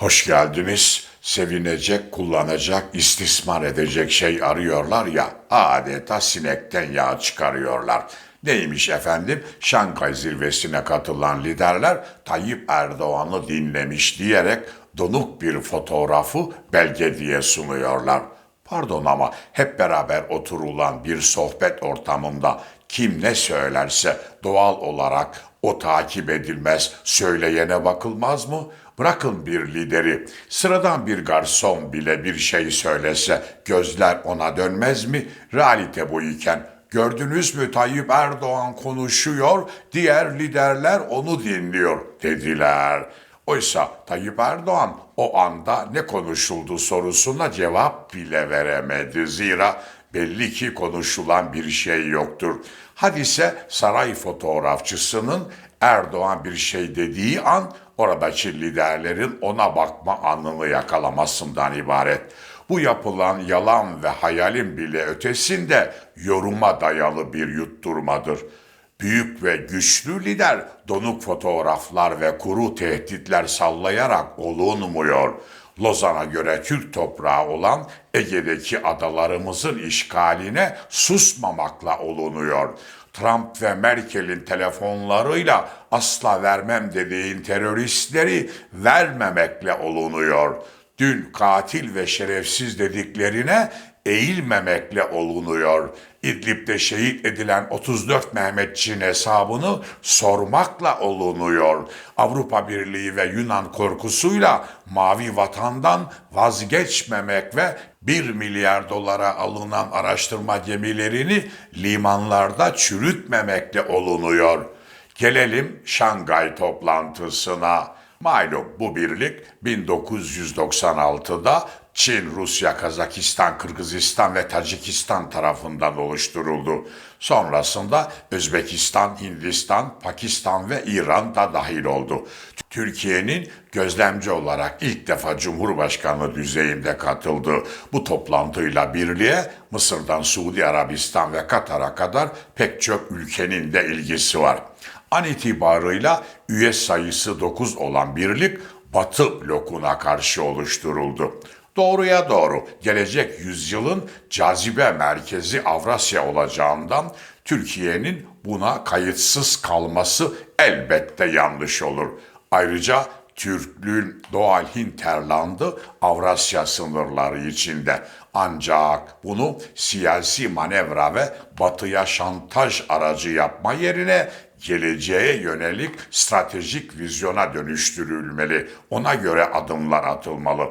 Hoş geldiniz. Sevinecek, kullanacak, istismar edecek şey arıyorlar ya, adeta sinekten yağ çıkarıyorlar. Neymiş efendim? Şanghay zirvesine katılan liderler Tayyip Erdoğan'ı dinlemiş diyerek donuk bir fotoğrafı belge diye sunuyorlar. Pardon ama hep beraber oturulan bir sohbet ortamında kim ne söylerse doğal olarak o takip edilmez, söyleyene bakılmaz mı? Bırakın bir lideri, sıradan bir garson bile bir şey söylese gözler ona dönmez mi? Realite bu iken gördünüz mü Tayyip Erdoğan konuşuyor, diğer liderler onu dinliyor dediler. Oysa Tayyip Erdoğan o anda ne konuşuldu sorusuna cevap bile veremedi. Zira belli ki konuşulan bir şey yoktur. Hadise saray fotoğrafçısının Erdoğan bir şey dediği an oradaki liderlerin ona bakma anını yakalamasından ibaret. Bu yapılan yalan ve hayalin bile ötesinde yoruma dayalı bir yutturmadır. Büyük ve güçlü lider donuk fotoğraflar ve kuru tehditler sallayarak olunmuyor. Lozan'a göre Türk toprağı olan Ege'deki adalarımızın işgaline susmamakla olunuyor. Trump ve Merkel'in telefonlarıyla asla vermem dediğin teröristleri vermemekle olunuyor. Dün katil ve şerefsiz dediklerine eğilmemekle olunuyor. İdlib'de şehit edilen 34 Mehmetçiğin hesabını sormakla olunuyor. Avrupa Birliği ve Yunan korkusuyla mavi vatandan vazgeçmemek ve 1 milyar dolara alınan araştırma gemilerini limanlarda çürütmemekle olunuyor. Gelelim Şangay toplantısına. Malum bu birlik 1996'da Çin, Rusya, Kazakistan, Kırgızistan ve Tacikistan tarafından oluşturuldu. Sonrasında Özbekistan, Hindistan, Pakistan ve İran da dahil oldu. Türkiye'nin gözlemci olarak ilk defa Cumhurbaşkanı düzeyinde katıldı. Bu toplantıyla birliğe Mısır'dan Suudi Arabistan ve Katar'a kadar pek çok ülkenin de ilgisi var. An itibarıyla üye sayısı 9 olan birlik Batı blokuna karşı oluşturuldu. Doğruya doğru gelecek yüzyılın cazibe merkezi Avrasya olacağından Türkiye'nin buna kayıtsız kalması elbette yanlış olur. Ayrıca Türklüğün doğal hinterlandı Avrasya sınırları içinde. Ancak bunu siyasi manevra ve batıya şantaj aracı yapma yerine geleceğe yönelik stratejik vizyona dönüştürülmeli. Ona göre adımlar atılmalı.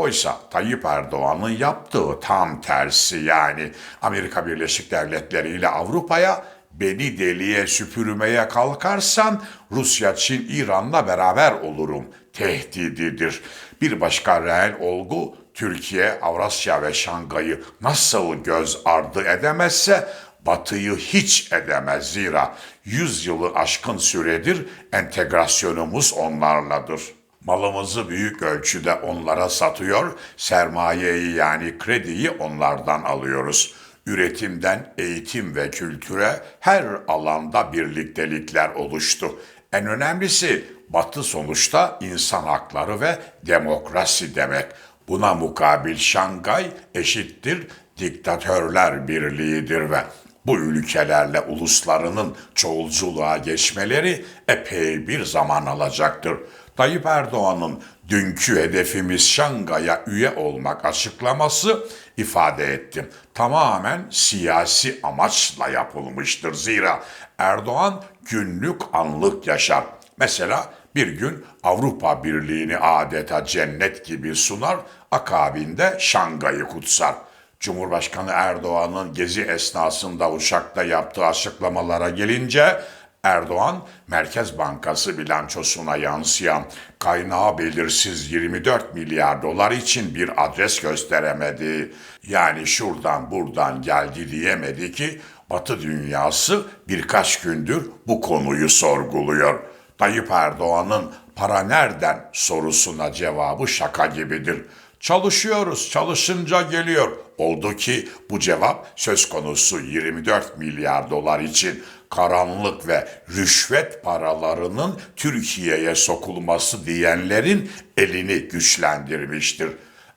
Oysa Tayyip Erdoğan'ın yaptığı tam tersi yani Amerika Birleşik Devletleri ile Avrupa'ya beni deliye süpürmeye kalkarsan Rusya, Çin, İran'la beraber olurum tehdididir. Bir başka reel olgu Türkiye, Avrasya ve Şangay'ı nasıl göz ardı edemezse Batı'yı hiç edemez zira 100 yılı aşkın süredir entegrasyonumuz onlarladır. Malımızı büyük ölçüde onlara satıyor, sermayeyi yani krediyi onlardan alıyoruz. Üretimden eğitim ve kültüre her alanda birliktelikler oluştu. En önemlisi Batı sonuçta insan hakları ve demokrasi demek. Buna mukabil Şangay eşittir diktatörler birliğidir ve bu ülkelerle uluslarının çoğulculuğa geçmeleri epey bir zaman alacaktır. Tayyip Erdoğan'ın dünkü hedefimiz Şangay'a üye olmak açıklaması ifade ettim. Tamamen siyasi amaçla yapılmıştır. Zira Erdoğan günlük anlık yaşar. Mesela bir gün Avrupa Birliği'ni adeta cennet gibi sunar, akabinde Şangay'ı kutsar. Cumhurbaşkanı Erdoğan'ın gezi esnasında Uşak'ta yaptığı açıklamalara gelince Erdoğan, Merkez Bankası bilançosuna yansıyan kaynağı belirsiz 24 milyar dolar için bir adres gösteremedi. Yani şuradan buradan geldi diyemedi ki Batı dünyası birkaç gündür bu konuyu sorguluyor. Tayyip Erdoğan'ın para nereden sorusuna cevabı şaka gibidir. Çalışıyoruz, çalışınca geliyor. Oldu ki bu cevap söz konusu 24 milyar dolar için karanlık ve rüşvet paralarının Türkiye'ye sokulması diyenlerin elini güçlendirmiştir.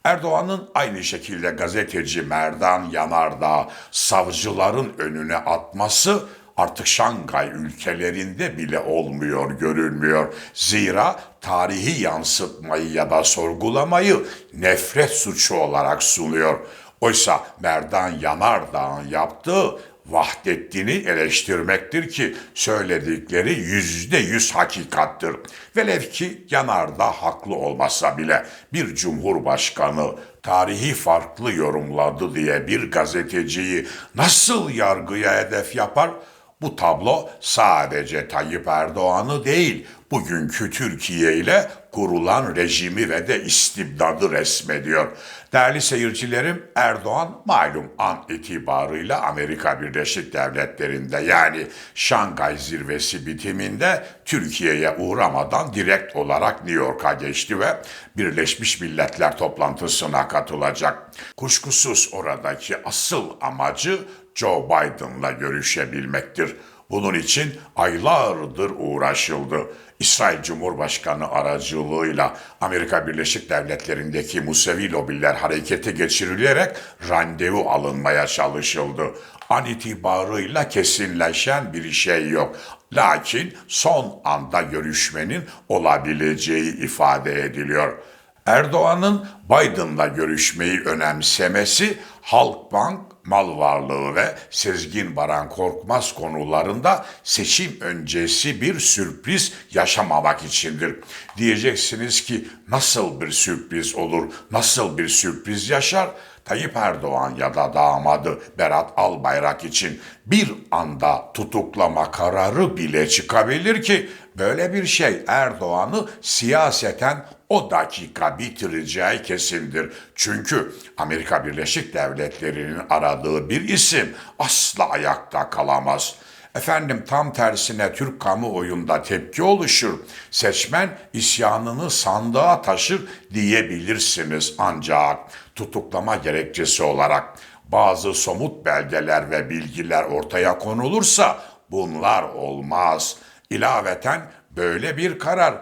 Erdoğan'ın aynı şekilde gazeteci Merdan Yanardağ savcıların önüne atması artık Şangay ülkelerinde bile olmuyor, görülmüyor. Zira tarihi yansıtmayı ya da sorgulamayı nefret suçu olarak sunuyor. Oysa Merdan Yanardağ'ın yaptığı Vahdettin'i eleştirmektir ki söyledikleri yüzde yüz hakikattır. Velev ki yanarda haklı olmasa bile bir cumhurbaşkanı tarihi farklı yorumladı diye bir gazeteciyi nasıl yargıya hedef yapar? Bu tablo sadece Tayyip Erdoğan'ı değil, bugünkü Türkiye ile kurulan rejimi ve de istibdadı resmediyor. Değerli seyircilerim, Erdoğan malum an itibarıyla Amerika Birleşik Devletleri'nde yani Şangay zirvesi bitiminde Türkiye'ye uğramadan direkt olarak New York'a geçti ve Birleşmiş Milletler toplantısına katılacak. Kuşkusuz oradaki asıl amacı Joe Biden'la görüşebilmektir. Bunun için aylardır uğraşıldı. İsrail Cumhurbaşkanı aracılığıyla Amerika Birleşik Devletleri'ndeki Musevi lobiler harekete geçirilerek randevu alınmaya çalışıldı. An itibarıyla kesinleşen bir şey yok. Lakin son anda görüşmenin olabileceği ifade ediliyor. Erdoğan'ın Biden'la görüşmeyi önemsemesi Halkbank mal varlığı ve Sezgin Baran Korkmaz konularında seçim öncesi bir sürpriz yaşamamak içindir. Diyeceksiniz ki nasıl bir sürpriz olur, nasıl bir sürpriz yaşar? Tayyip Erdoğan ya da damadı Berat Albayrak için bir anda tutuklama kararı bile çıkabilir ki böyle bir şey Erdoğan'ı siyaseten o dakika bitireceği kesindir. Çünkü Amerika Birleşik Devletleri'nin aradığı bir isim asla ayakta kalamaz. Efendim tam tersine Türk kamuoyunda tepki oluşur. Seçmen isyanını sandığa taşır diyebilirsiniz ancak tutuklama gerekçesi olarak bazı somut belgeler ve bilgiler ortaya konulursa bunlar olmaz. İlaveten böyle bir karar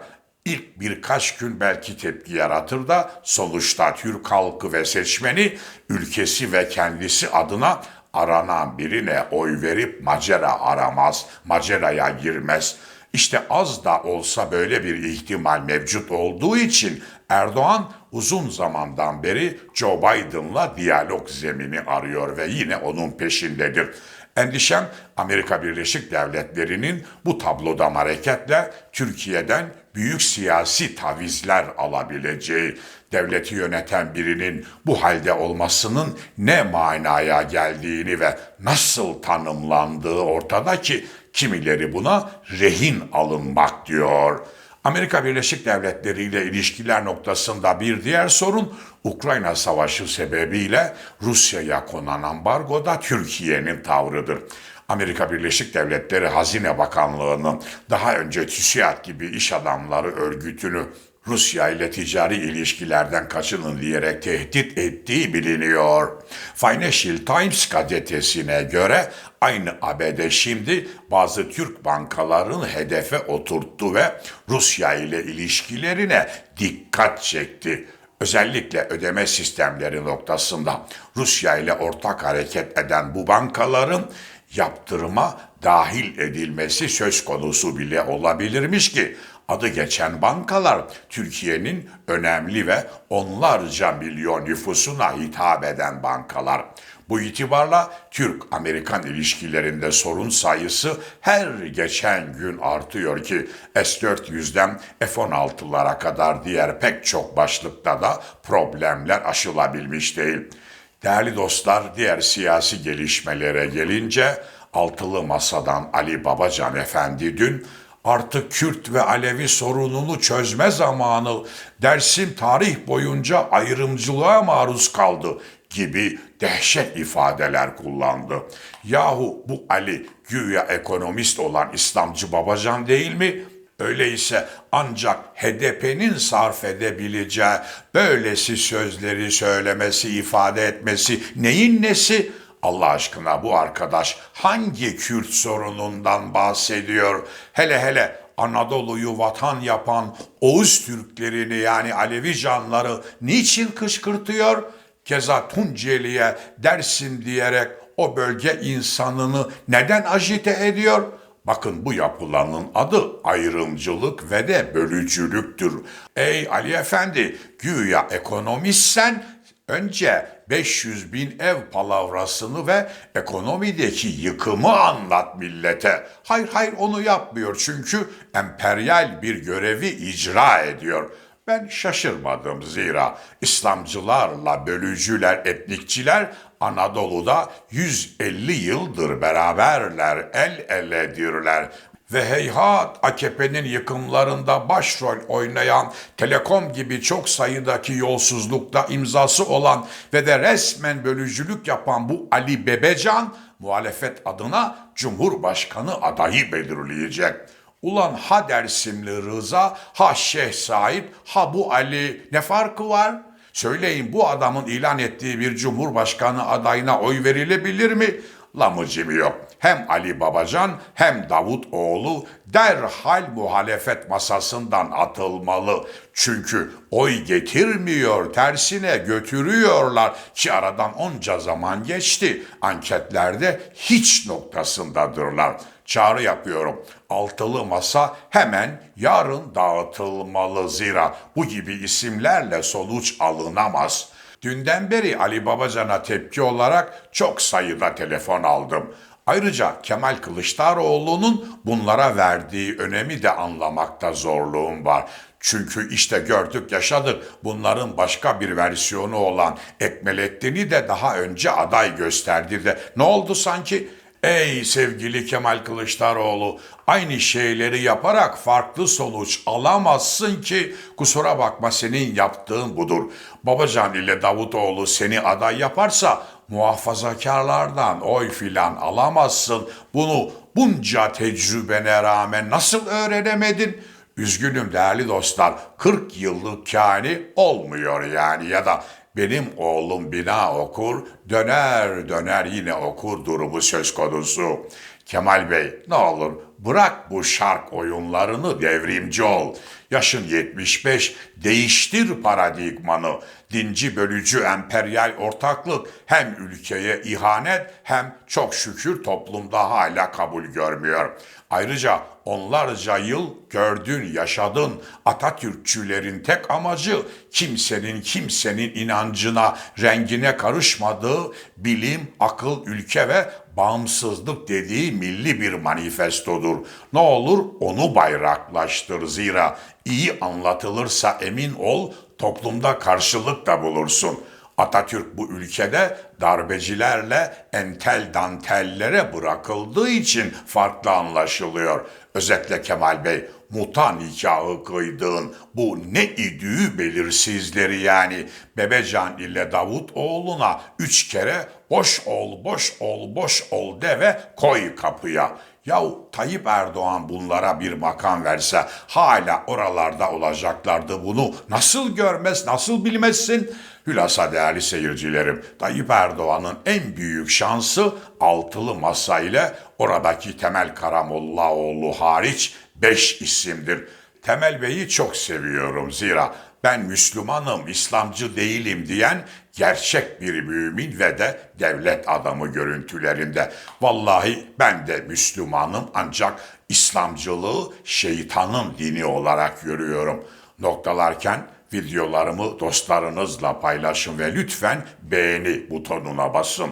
ilk birkaç gün belki tepki yaratır da sonuçta Türk halkı ve seçmeni ülkesi ve kendisi adına aranan birine oy verip macera aramaz, maceraya girmez. İşte az da olsa böyle bir ihtimal mevcut olduğu için Erdoğan uzun zamandan beri Joe Biden'la diyalog zemini arıyor ve yine onun peşindedir. Endişem Amerika Birleşik Devletleri'nin bu tablodan hareketle Türkiye'den büyük siyasi tavizler alabileceği, devleti yöneten birinin bu halde olmasının ne manaya geldiğini ve nasıl tanımlandığı ortada ki kimileri buna rehin alınmak diyor. Amerika Birleşik Devletleri ile ilişkiler noktasında bir diğer sorun Ukrayna Savaşı sebebiyle Rusya'ya konan ambargoda Türkiye'nin tavrıdır. Amerika Birleşik Devletleri Hazine Bakanlığı'nın daha önce TÜSİAD gibi iş adamları örgütünü Rusya ile ticari ilişkilerden kaçının diyerek tehdit ettiği biliniyor. Financial Times gazetesine göre aynı ABD şimdi bazı Türk bankaların hedefe oturttu ve Rusya ile ilişkilerine dikkat çekti. Özellikle ödeme sistemleri noktasında Rusya ile ortak hareket eden bu bankaların yaptırıma dahil edilmesi söz konusu bile olabilirmiş ki adı geçen bankalar Türkiye'nin önemli ve onlarca milyon nüfusuna hitap eden bankalar. Bu itibarla Türk-Amerikan ilişkilerinde sorun sayısı her geçen gün artıyor ki S-400'den F-16'lara kadar diğer pek çok başlıkta da problemler aşılabilmiş değil. Değerli dostlar, diğer siyasi gelişmelere gelince Altılı Masa'dan Ali Babacan Efendi dün artık Kürt ve Alevi sorununu çözme zamanı Dersim tarih boyunca ayrımcılığa maruz kaldı gibi dehşet ifadeler kullandı. Yahu bu Ali güya ekonomist olan İslamcı Babacan değil mi? Öyleyse ancak HDP'nin sarf edebileceği böylesi sözleri söylemesi, ifade etmesi neyin nesi? Allah aşkına bu arkadaş hangi Kürt sorunundan bahsediyor? Hele hele Anadolu'yu vatan yapan Oğuz Türklerini yani Alevi canları niçin kışkırtıyor? Keza Tunceli'ye dersin diyerek o bölge insanını neden ajite ediyor? Bakın bu yapılanın adı ayrımcılık ve de bölücülüktür. Ey Ali Efendi, güya ekonomistsen önce 500 bin ev palavrasını ve ekonomideki yıkımı anlat millete. Hayır hayır onu yapmıyor çünkü emperyal bir görevi icra ediyor. Ben şaşırmadım zira İslamcılarla bölücüler, etnikçiler Anadolu'da 150 yıldır beraberler, el eledirler. Ve heyhat AKP'nin yıkımlarında başrol oynayan Telekom gibi çok sayıdaki yolsuzlukta imzası olan ve de resmen bölücülük yapan bu Ali Bebecan muhalefet adına Cumhurbaşkanı adayı belirleyecek. Ulan ha Dersimli Rıza, ha Şeyh Said, ha bu Ali ne farkı var? Söyleyin bu adamın ilan ettiği bir cumhurbaşkanı adayına oy verilebilir mi? Lamıcım yok. Hem Ali Babacan hem Davut oğlu derhal muhalefet masasından atılmalı. Çünkü oy getirmiyor, tersine götürüyorlar ki aradan onca zaman geçti. Anketlerde hiç noktasındadırlar. Çağrı yapıyorum. Altılı masa hemen yarın dağıtılmalı zira bu gibi isimlerle sonuç alınamaz. Dünden beri Ali Babacan'a tepki olarak çok sayıda telefon aldım. Ayrıca Kemal Kılıçdaroğlu'nun bunlara verdiği önemi de anlamakta zorluğum var. Çünkü işte gördük yaşadık bunların başka bir versiyonu olan Ekmelettin'i de daha önce aday gösterdi de ne oldu sanki? Ey sevgili Kemal Kılıçdaroğlu, aynı şeyleri yaparak farklı sonuç alamazsın ki kusura bakma senin yaptığın budur. Babacan ile Davutoğlu seni aday yaparsa muhafazakarlardan oy filan alamazsın. Bunu bunca tecrübene rağmen nasıl öğrenemedin? Üzgünüm değerli dostlar, 40 yıllık kâni olmuyor yani ya da benim oğlum bina okur, döner döner yine okur durumu söz konusu. Kemal Bey ne olur bırak bu şark oyunlarını devrimci ol. Yaşın 75 değiştir paradigmanı. Dinci bölücü emperyal ortaklık hem ülkeye ihanet hem çok şükür toplumda hala kabul görmüyor. Ayrıca onlarca yıl gördün, yaşadın. Atatürkçülerin tek amacı kimsenin kimsenin inancına, rengine karışmadığı bilim, akıl, ülke ve bağımsızlık dediği milli bir manifestodur. Ne olur onu bayraklaştır zira iyi anlatılırsa emin ol toplumda karşılık da bulursun. Atatürk bu ülkede darbecilerle entel dantellere bırakıldığı için farklı anlaşılıyor. Özetle Kemal Bey, muta nikahı kıydığın bu ne idüğü belirsizleri yani Bebecan ile Davut oğluna üç kere boş ol, boş ol, boş ol de ve koy kapıya. Yahu Tayyip Erdoğan bunlara bir makam verse hala oralarda olacaklardı bunu. Nasıl görmez, nasıl bilmezsin? Hülasa değerli seyircilerim, Tayyip Erdoğan'ın en büyük şansı altılı masa ile oradaki Temel Karamollaoğlu hariç beş isimdir. Temel Bey'i çok seviyorum zira ben Müslümanım, İslamcı değilim diyen gerçek bir mümin ve de devlet adamı görüntülerinde. Vallahi ben de Müslümanım ancak İslamcılığı şeytanın dini olarak görüyorum. Noktalarken videolarımı dostlarınızla paylaşın ve lütfen beğeni butonuna basın.